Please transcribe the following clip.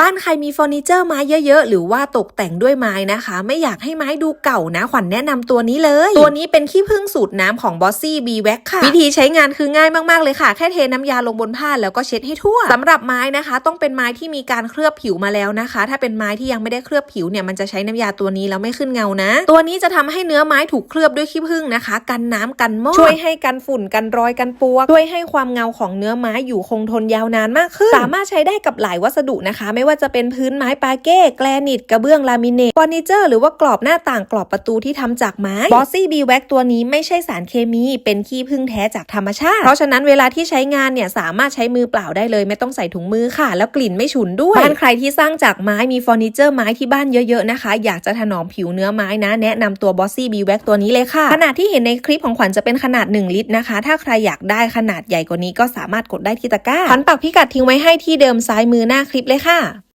บ้านใครมีเฟอร์นิเจอร์ไม้เยอะๆ หรือว่าตกแต่งด้วยไม้นะคะ ไม่อยากให้ไม้ดูเก่านะ ขวัญแนะนำตัวนี้เลย ตัวนี้เป็นขี้ผึ้งสูตรน้ำของ Bossy B Wax ค่ะ วิธีใช้งานคือง่ายมากๆเลยค่ะ แค่เทน้ำยาลงบนผ้าแล้วก็เช็ดให้ทั่วสำหรับไม้นะคะ ต้องเป็นไม้ที่มีการเคลือบผิวมาแล้วนะคะ ถ้าเป็นไม้ที่ยังไม่ได้เคลือบผิวเนี่ยมันจะใช้น้ำยาตัวนี้แล้วไม่ขึ้นเงานะ ตัวนี้จะทำให้เนื้อไม้ถูกเคลือบด้วยขี้ผึ้งนะคะ กันน้ำกันมอดช่วยให้กันฝุ่นกันรอยกันปวกช่วยให้ความเงาของเนื้อไม้อยู่คงทนยาวนานมากขึ้น สามารถใช้ได้กับหลายวัสดุนะคะไม่ว่าจะเป็นพื้นไม้ปาเก้แกรนิตกระเบื้องลามิเนตเฟอร์นิเจอร์หรือว่ากรอบหน้าต่างกรอบประตูที่ทำจากไม้ Bossy B Wax ตัวนี้ไม่ใช่สารเคมี เป็นขี้ผึ้งแท้จากธรรมชาติ เพราะฉะนั้นเวลาที่ใช้งานเนี่ยสามารถใช้มือเปล่าได้เลย ไม่ต้องใส่ถุงมือค่ะ แล้วกลิ่นไม่ฉุนด้วยบ้านใครที่สร้างจากไม้มีเฟอร์นิเจอร์ไม้ที่บ้านเยอะๆนะคะ อยากจะถนอมผิวเนื้อไม้นะ แนะนำตัว Bossy B Wax ตัวนี้เลยค่ะ ขนาดที่เห็นในคลิปของขวัญจะเป็นขนาด 1 ลิตรนะคะ ถ้าใครอยากได้ขนาดใหญ่กว่านี้ก็สามารถกดได้ที่ตะกร้าขวัญปักพิกัดทิ้งไว้ให้ที่เดิมซ้ายมือหน้าคลิปเลยค่ะ